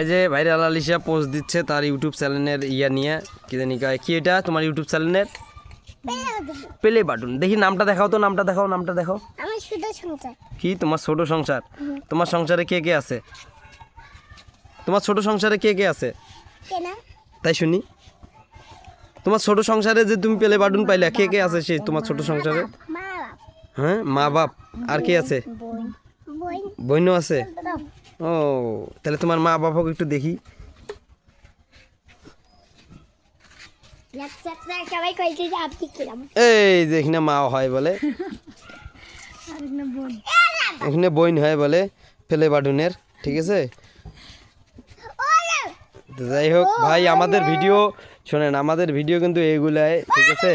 এই যে viral Alisha post দিচ্ছে তার ইউটিউব চ্যানেলের ইয়া নিয়ে। কি জানি কয় কি এটা? তোমার ইউটিউব চ্যানেলের পেলে বাটুন দেখি নামটা দেখাও তো নামটা দেখাও নামটা দেখাও। আমার শুধু সংসার। কি? তোমার ছোট সংসার? তোমার সংসারে কে কে আছে? তোমার ছোট সংসারে কে কে আছে? তাই শুনি। তোমার ছোট সংসারে যে তুমি পেলে বাটুন পাইলে কে কে আছে সেই তোমার ছোট সংসারে? হ্যাঁ মা বাপ। আর কে আছে? বইনও আছে? ও তাহলে তোমার মা বাবাকে একটু দেখি। এই যে এখানে মা হয় বলে। এখানে বইন হয় বলে ফেলে বাটুনের ঠিক আছে? যাই হোক ভাই আমাদের ভিডিও শোনেন আমাদের ভিডিও কিন্তু এইগুলাই ঠিক আছে?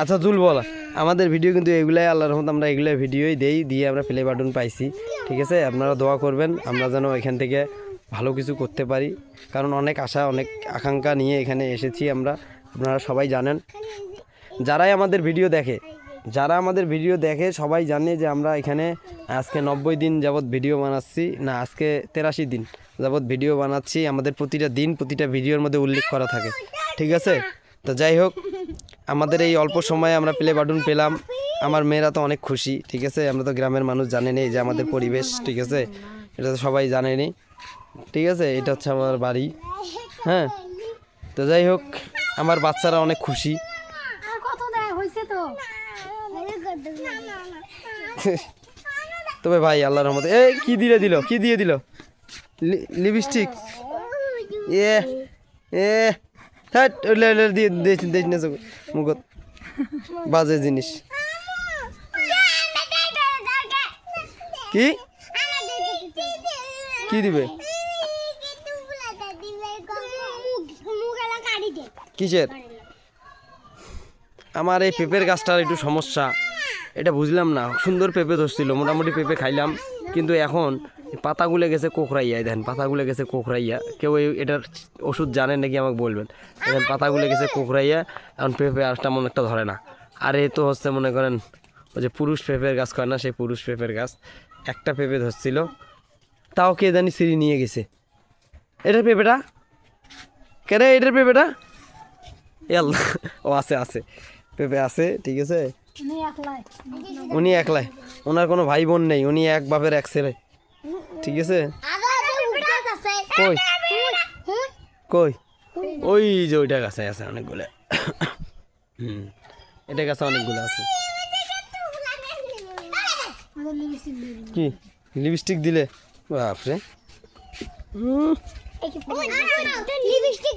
আচ্ছা তুল বল। আমাদের ভিডিও কিন্তু এগুলাই আল্লাহর রহমত আমরা এগুলাই ভিডিওই দেই দিয়ে আমরা প্লে বাটন পাইছি। ঠিক আছে, আপনারা দোয়া করবেন, আমরা যেন এখান থেকে ভালো কিছু করতে পারি। কারণ অনেক আশা, অনেক আকাঙ্ক্ষা নিয়ে এখানে এসেছি আমরা, আপনারা সবাই জানেন। যারাই আমাদের ভিডিও দেখে, যারা আমাদের ভিডিও দেখে সবাই জানে যে আমরা এখানে আজকে নব্বই দিন যাবৎ ভিডিও বানাচ্ছি, না, আজকে তেরাশি দিন যাবৎ ভিডিও বানাচ্ছি। আমাদের প্রতিটা দিন, প্রতিটা ভিডিওর মধ্যে উল্লেখ করা থাকে। ঠিক আছে? তো যাই হোক, আমাদের এই অল্প সময়ে আমরা প্লে বাটন পেলাম। আমার মেয়েরা তো অনেক খুশি ঠিক আছে আমরা তো গ্রামের মানুষ জানে জানেনি যে আমাদের পরিবেশ ঠিক আছে এটা তো সবাই জানেনি ঠিক আছে এটা হচ্ছে আমার বাড়ি হ্যাঁ তো যাই হোক আমার বাচ্চারা অনেক খুশি তবে ভাই আল্লাহর রহমতে এই কি দিয়ে দিল কি দিয়ে দিল লিপস্টিক এ এ ওলে দিয়ে দিয়েছি দিয়েছি না মুখত বাজে জিনিস কি? কি দিবে? কিসের? আমার এই পেঁপের গাছটার একটু সমস্যা। এটা বুঝলাম না। সুন্দর পেঁপে ধরছিল, মোটামুটি পেঁপে খাইলাম। কিন্তু এখন পাতাগুলো গেছে কোকরাইয়া দেখেন, পাতাগুলো গেছে কোকরাইয়া কেউ এটার ওষুধ জানেন নাকি আমাকে বলবেন? দেখেন, পাতাগুলো গেছে কোকরাইয়া এখন পেঁপে আর তেমন একটা ধরে না। আর এ তো হচ্ছে মনে করেন, ওই যে পুরুষ পেঁপের গাছ করে না, সেই পুরুষ পেঁপের গাছ। একটা পেঁপে ধরছিল। তাও কে জানি সিঁড়ি নিয়ে গেছে। এটার পেঁপেটা? কেন এটার পেঁপেটা? এ আল্লাহ ও আছে আছে। পেঁপে আছে ঠিক আছে? উনি একলাই। উনি একলাই। ওনার কোনো ভাই বোন নেই উনি এক বাপের এক ছেলে। ঠিক আছে? কই? কই? ওই যে ওইটা গাছে আছে অনেকগুলো। হুম এটা গাছে অনেকগুলো আছে। কি? লিপস্টিক দিলে? বাপরে। লিপস্টিক